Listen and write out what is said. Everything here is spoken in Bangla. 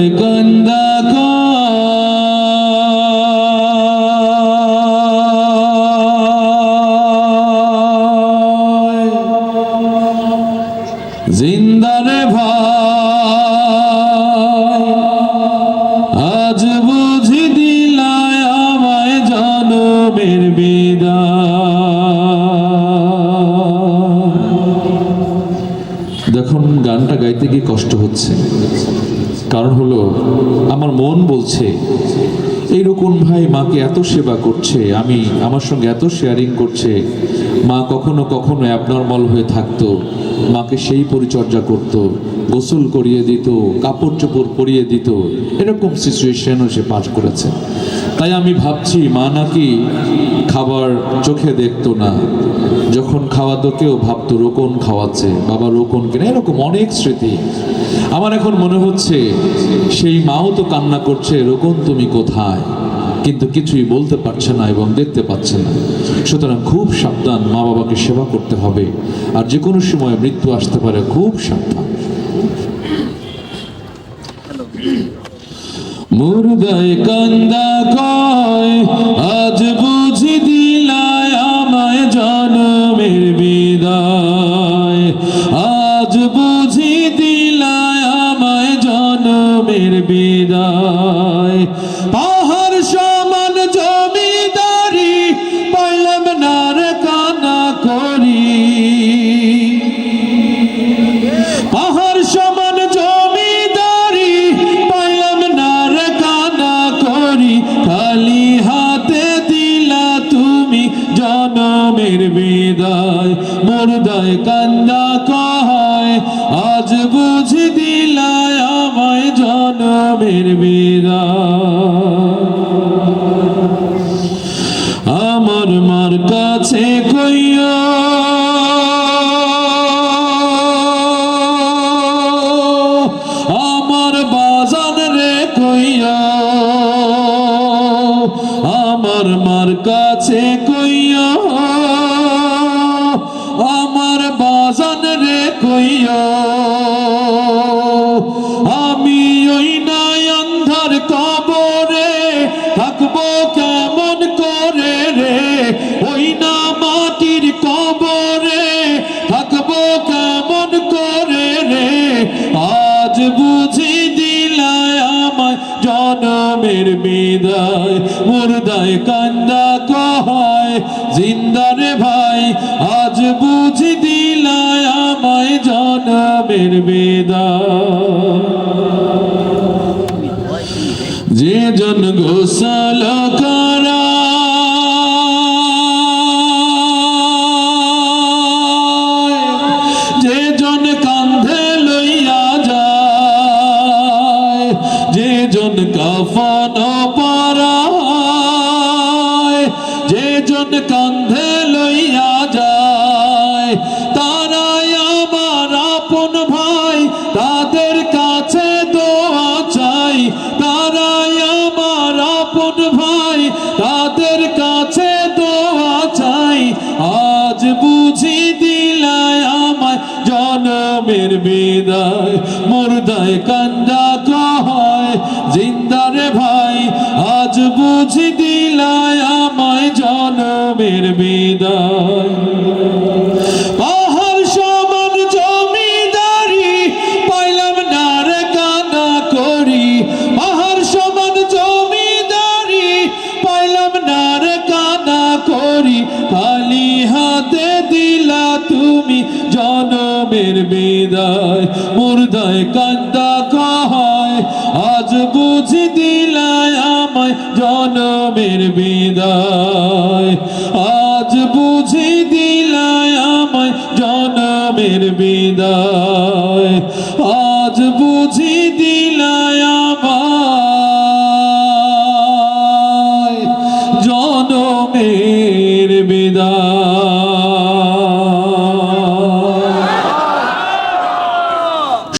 গন্দা জিন্দারে ভাই, আজ বুঝি দিলায় আমায় জনমের বিদায়। দেখুন, গানটা গাইতে গিয়ে কষ্ট হচ্ছে। কারণ হলো, আমার মন বলছে, এই রকম ভাই মাকে এত সেবা করছে, আমি আমার সঙ্গে এত শেয়ারিং করছে, মা কখনো কখনো অ্যাবনর্মাল হয়ে থাকতো, মাকে সেই পরিচর্যা করত, গোসল করিয়ে দিত, কাপড় চোপড় পরিয়ে দিত। এরকম সিচুয়েশনও সে পাস করেছে। তাই আমি ভাবছি, মা নাকি খাবার চোখে দেখতো না, যখন খাওয়াতো কেউ ভাবতো রোকন খাওয়াচ্ছে, বাবা রোকন কিনা, এরকম অনেক স্মৃতি। আমার এখন মনে হচ্ছে সেই মাও তো কান্না করছে রোকন তুমি কোথায়? কিন্তু কিছুই বলতে পারছে না এবং দেখতে পাচ্ছে না। সুতরাং খুব সাবধান মা বাবাকে সেবা করতে হবে। আর যে কোনো সময় মৃত্যু আসতে পারে খুব সাবধান। মুর্দায় কান্দা কয় জনমের বিদায়। মুর্দায় কহায় আজ বুঝি দিলায় আমায় জনমের বিদায়। আমার মার কাছে কইয়া আমার বাজান রে কইয়া আমার মার কাছে কইয়া আমার বাজান রে কইয়া আমি ওই নাই অন্ধার কবরে থাকব কেমন করে রে? ওই না মাটির কবরে থাকব কেমন করে রে? আজ বুঝি দিলায় আমায় জনমের বিদায়, মুর্দায় কান্দা কহায়। জিন্দারে ভাই আজ বুঝি দিলায় আমায় জনমের বিদায় যে জন গোসাল করা জনমের বিদায় মুর্দায় কান্দা কহায় জিন্দারে ভাই আজ বুঝি দিলায় আমায় জনমের বিদায়। জনমের বিদায়, মুর্দায় কান্দা কহায় আজ বুঝি দিলায় আমায় জনমের বিদায়। আজ বুঝি দিলায় আমায় জনমের বিদায়। আজ বুঝি দিলায় আমায় জনমের